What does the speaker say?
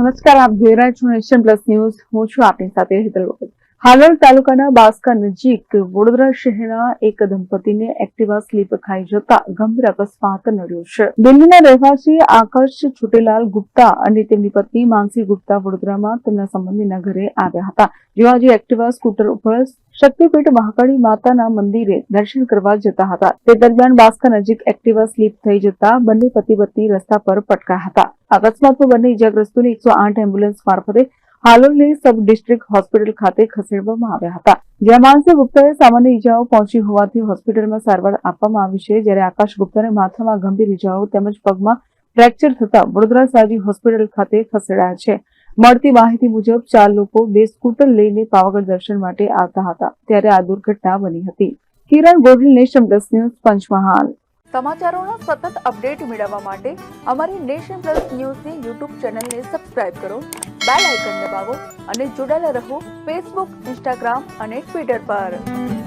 નમસ્કાર, આપ જોઈ રહ્યા છો નેશન પ્લસ ન્યૂઝ. હું છું આપની સાથે હેતલ હાલોલ તાલુકાના બાસ્કા નજીક વડોદરા શહેરના એક દંપતીને એક્ટિવા સ્લીપ ખાઈ જતા ગંભીર અકસ્માત નડ્યો છે. દિલ્હીના રહેવાસી આકાશ છોટેલાલ ગુપ્તા અને તેમની પત્ની માનસી ગુપ્તા વડોદરામાં તેમના સંબંધીના ઘરે આવ્યા હતા. જેવા જે એક્ટિવા સ્કૂટર ઉપર શક્તિપીઠ મહાકાળી માતાના મંદિરે દર્શન કરવા જતા હતા. તે દરમિયાન બાસ્કા નજીક એક્ટિવા સ્લીપ થઈ જતા બંને પતિ પત્ની રસ્તા પર પટકા હતા. અકસ્માતમાં બંને ઇજાગ્રસ્તોને એકસો આઠ એમ્બ્યુલન્સ મારફતે હાલોલની સબ ડિસ્ટ્રિક્ટ હોસ્પિટલ ખાતે ખસેડવામાં આવ્યા હતા. જ્યાં માનસી ગુપ્તાએ સામાન્ય ઇજાઓ પહોંચી હોવાથી હોસ્પિટલમાં સારવાર આપવામાં આવી છે. જ્યારે આકાશ ગુપ્તાને માથામાં ગંભીર ઇજાઓ તેમજ પગમાં ફ્રેક્ચર થતા વડોદરા સાજી હોસ્પિટલ ખાતે ખસેડાયા છે. મળતી માહિતી મુજબ ચાર લોકો બે સ્કૂટર લઈને પાવાગઢ દર્શન માટે આવતા હતા, ત્યારે આ દુર્ઘટના બની હતી. Kiran Gohil, nation plus news, Panchmahal. સમાચારોનો સતત અપડેટ મેળવવા માટે અમારી નેશન પ્લસ ન્યૂઝની યુટ્યુબ ચેનલને સબસ્ક્રાઇબ કરો, બેલ આઇકન દબાવો અને જોડાયેલા રહો ફેસબુક, ઇન્સ્ટાગ્રામ અને ટ્વિટર પર.